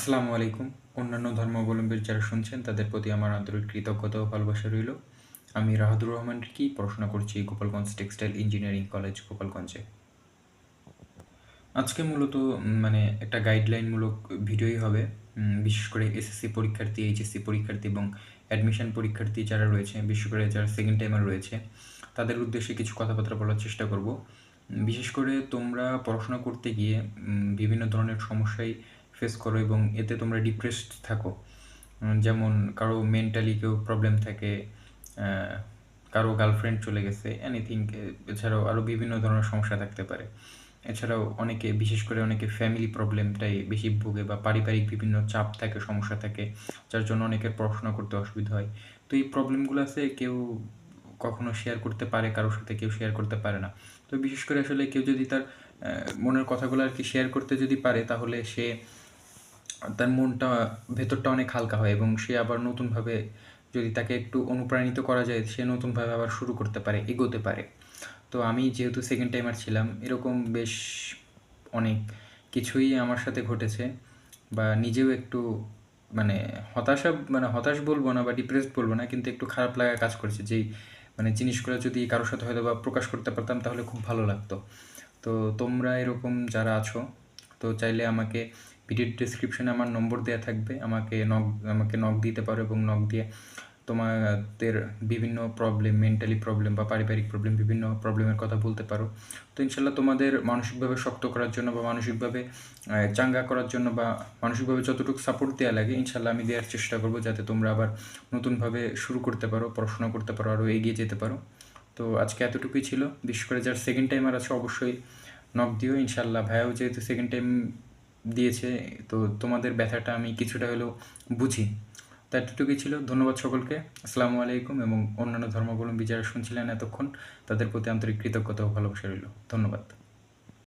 আসসালামু আলাইকুম। অন্যান্য ধর্মাবলম্বীর যারা শুনছেন, তাদের প্রতি আমার আন্তরিক কৃতজ্ঞতা ও ভালোবাসা রইল। আমি রাহাদুর রহমান কি পড়াশোনা করছি গোপালগঞ্জ টেক্সটাইল ইঞ্জিনিয়ারিং কলেজ গোপালগঞ্জে। আজকে মূলত মানে একটা গাইডলাইনমূলক ভিডিওই হবে। বিশেষ করে এসএসসি পরীক্ষার্থী, এইচএসসি পরীক্ষার্থী এবং অ্যাডমিশন পরীক্ষার্থী যারা রয়েছে, বিশেষ করে যারা সেকেন্ড টাইমার রয়েছে, তাদের উদ্দেশ্যে কিছু কথাবার্তা বলার চেষ্টা করব। বিশেষ করে তোমরা পড়াশোনা করতে গিয়ে বিভিন্ন ধরনের সমস্যায় ফেস করো এবং এতে তোমরা ডিপ্রেসড থাকো। যেমন কারও মেন্টালি কেউ প্রবলেম থাকে কারও গার্লফ্রেন্ড চলে গেছে এনিথিং এছাড়াও আরও বিভিন্ন ধরনের সমস্যা থাকতে পারে। এছাড়াও অনেকে, বিশেষ করে অনেকে ফ্যামিলি প্রবলেমটাই বেশি ভোগে বা পারিবারিক বিভিন্ন চাপ থাকে, সমস্যা থাকে, যার জন্য অনেকের পড়াশোনা করতে অসুবিধা হয়। তো এই প্রবলেমগুলো আছে, কেউ কখনো শেয়ার করতে পারে, কারোর সাথে কেউ শেয়ার করতে পারে না। তো বিশেষ করে আসলে কেউ যদি তার মনের কথাগুলো আর কি শেয়ার করতে যদি পারে, তাহলে সে তার মনটা, ভেতরটা অনেক হালকা হয় এবং সে আবার নতুনভাবে যদি তাকে একটু অনুপ্রাণিত করা যায়, সে নতুনভাবে আবার শুরু করতে পারে, এগোতে পারে। তো আমি যেহেতু সেকেন্ড টাইমার ছিলাম, এরকম বেশ অনেক কিছুই আমার সাথে ঘটেছে বা নিজেও একটু মানে হতাশা মানে হতাশ বলব না বা ডিপ্রেসড বলব না, কিন্তু একটু খারাপ লাগা কাজ করেছে। যেই মানে জিনিসগুলো যদি কারোর সাথে হয়তো বা প্রকাশ করতে পারতাম, তাহলে খুব ভালো লাগতো। তো তোমরা এরকম যারা আছো, তো চাইলে আমাকে ভিডিওর ডিসক্রিপশনে আমার নম্বর দেওয়া থাকবে। আমাকে নক আমাকে নক দিতে পারো এবং নক দিয়ে তোমাদের বিভিন্ন প্রবলেম মেন্টালি প্রবলেম বা পারিবারিক প্রবলেম বিভিন্ন প্রবলেমের কথা বলতে পারো। তো ইনশাল্লাহ তোমাদের মানসিকভাবে শক্ত করার জন্য বা মানসিকভাবে চাঙ্গা করার জন্য বা মানসিকভাবে যতটুকু সাপোর্ট দেওয়া লাগে, ইনশাল্লাহ আমি দেওয়ার চেষ্টা করব যাতে তোমরা আবার নতুনভাবে শুরু করতে পারো, পড়াশোনা করতে পারো আরও এগিয়ে যেতে পারো। তো আজকে এতটুকুই ছিল। বিশেষ করে যার সেকেন্ড টাইমার আছে, অবশ্যই নক দিও। ইনশাল্লাহ ভাইয়াও যেহেতু সেকেন্ড টাইম দিয়েছে, তো তোমাদের ব্যথাটা আমি কিছুটা হলেও বুঝি। তো এতটুকুই ছিল। ধন্যবাদ সকলকে। আসসালামু আলাইকুম এবং অন্যান্য ধর্মাবলম্বী যারা শুনছিলেন এতক্ষণ। তাদের প্রতি আন্তরিক কৃতজ্ঞতা ও ভালোবাসা রইল। ধন্যবাদ।